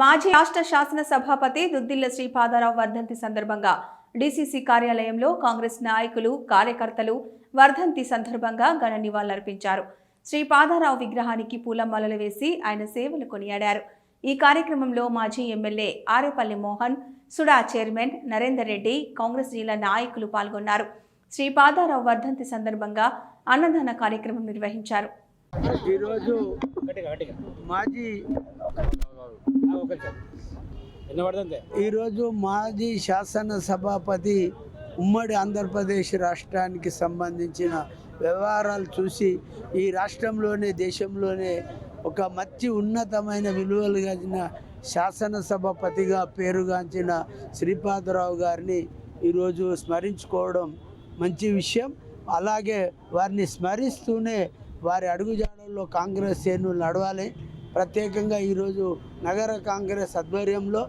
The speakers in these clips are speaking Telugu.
మాజీ రాష్ట్ర శాసన సభాపతి దుద్దిల్ల శ్రీపాదారావు వర్ధంతి సందర్భంగా డీసీసీ కార్యాలయంలో కాంగ్రెస్ నాయకులు కార్యకర్తలు వర్ధంతి సందర్భంగా ఘన నివాళులర్పించారు. శ్రీపాదారావు విగ్రహానికి పూలమాలలు వేసి ఆయన సేవలు కొనియాడారు. ఈ కార్యక్రమంలో మాజీ MLA Arepalli Mohan SUDA chairman Narender Reddy Congress జిల్లా నాయకులు పాల్గొన్నారు. శ్రీపాదారావు వర్ధంతి సందర్భంగా అన్నదాన కార్యక్రమం నిర్వహించారు. ఈరోజు మాజీ ఈరోజు మాజీ శాసనసభాపతి ఉమ్మడి ఆంధ్రప్రదేశ్ రాష్ట్రానికి సంబంధించిన వ్యవహారాలు చూసి ఈ రాష్ట్రంలోనే దేశంలోనే ఒక మంచి ఉన్నతమైన విలువలు కలిగిన శాసనసభాపతిగా పేరుగాంచిన శ్రీపాదరావు గారిని ఈరోజు స్మరించుకోవడం మంచి విషయం. అలాగే వారిని స్మరిస్తూనే వారి అడుగుజాడల్లో కాంగ్రెస్ శ్రేణులు నడవాలి. ప్రత్యేకంగా ఈరోజు నగర కాంగ్రెస్ ఆధ్వర్యంలో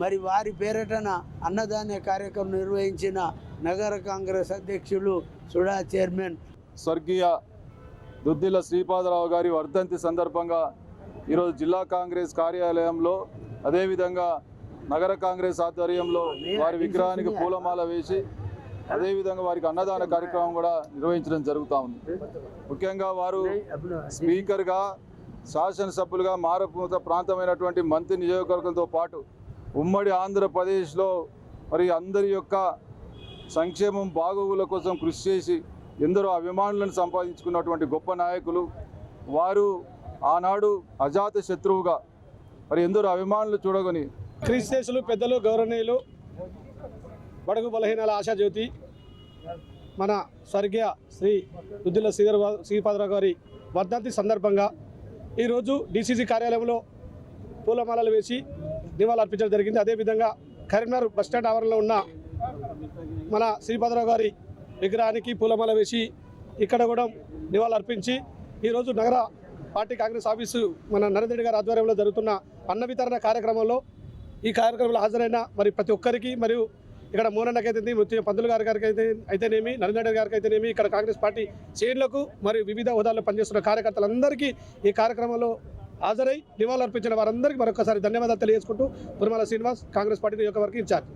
మరి వారి పేరటన అన్నదాన కార్యక్రమం నిర్వహించిన నగర కాంగ్రెస్ అధ్యక్షులు సుడా చైర్మన్. స్వర్గీయ దుద్దిల శ్రీపాదరావు గారి వర్ధంతి సందర్భంగా ఈరోజు జిల్లా కాంగ్రెస్ కార్యాలయంలో అదేవిధంగా నగర కాంగ్రెస్ ఆధ్వర్యంలో వారి విగ్రహానికి పూలమాల వేసి అదేవిధంగా వారికి అన్నదాన కార్యక్రమం కూడా నిర్వహించడం జరుగుతూ ఉంది. ముఖ్యంగా వారు స్పీకర్గా శాసనసభ్యులుగా మారపూత ప్రాంతమైనటువంటి మంత్రి నియోజకవర్గంతో పాటు ఉమ్మడి ఆంధ్రప్రదేశ్లో మరి అందరి యొక్క సంక్షేమం బాగోగుల కోసం కృషి చేసి ఎందరో అభిమానులను సంపాదించుకున్నటువంటి గొప్ప నాయకులు. వారు ఆనాడు అజాత శత్రువుగా మరి ఎందరో అభిమానులు చూడగొని క్రీస్తేసులు పెద్దలు గౌరవనీయులు బడుగు బలహీనాల ఆశాజ్యోతి మన స్వర్గీయ శ్రీ రుద్దుల శ్రీధర్ శ్రీపాదరావు గారి వర్ధంతి సందర్భంగా ఈరోజు డీసీసీ కార్యాలయంలో పూలమాలలు వేసి నివాళులు అర్పించడం జరిగింది. అదేవిధంగా కరీంనగర్ బస్టాండ్ ఆవరణలో ఉన్న మన శ్రీపాదరావు గారి విగ్రహానికి పూలమాల వేసి ఇక్కడ కూడా నివాళులు అర్పించి ఈరోజు నగర పార్టీ కాంగ్రెస్ ఆఫీసు మన నరేంద్ర రెడ్డి గారి ఆధ్వర్యంలో జరుగుతున్న అన్న వితరణ కార్యక్రమంలో ఈ కార్యక్రమంలో హాజరైన మరి ప్రతి ఒక్కరికి మరియు ఇక్కడ మోనన్నకైతే ముత్య పంతులు గారి గారికి అయితే అయితేనేమి నరేంద్ర గారికి అయితేనేమి ఇక్కడ కాంగ్రెస్ పార్టీ శ్రేణులకు మరియు వివిధ హోదాల్లో పనిచేస్తున్న కార్యకర్తలందరికీ ఈ కార్యక్రమంలో హాజరై నివాళులు అర్పించిన వారందరికీ మరొకసారి ధన్యవాదాలు తెలియజేసుకుంటూ పురుమల శ్రీనివాస్ కాంగ్రెస్ పార్టీ నియోజకవర్గం ఇన్ఛార్జ్.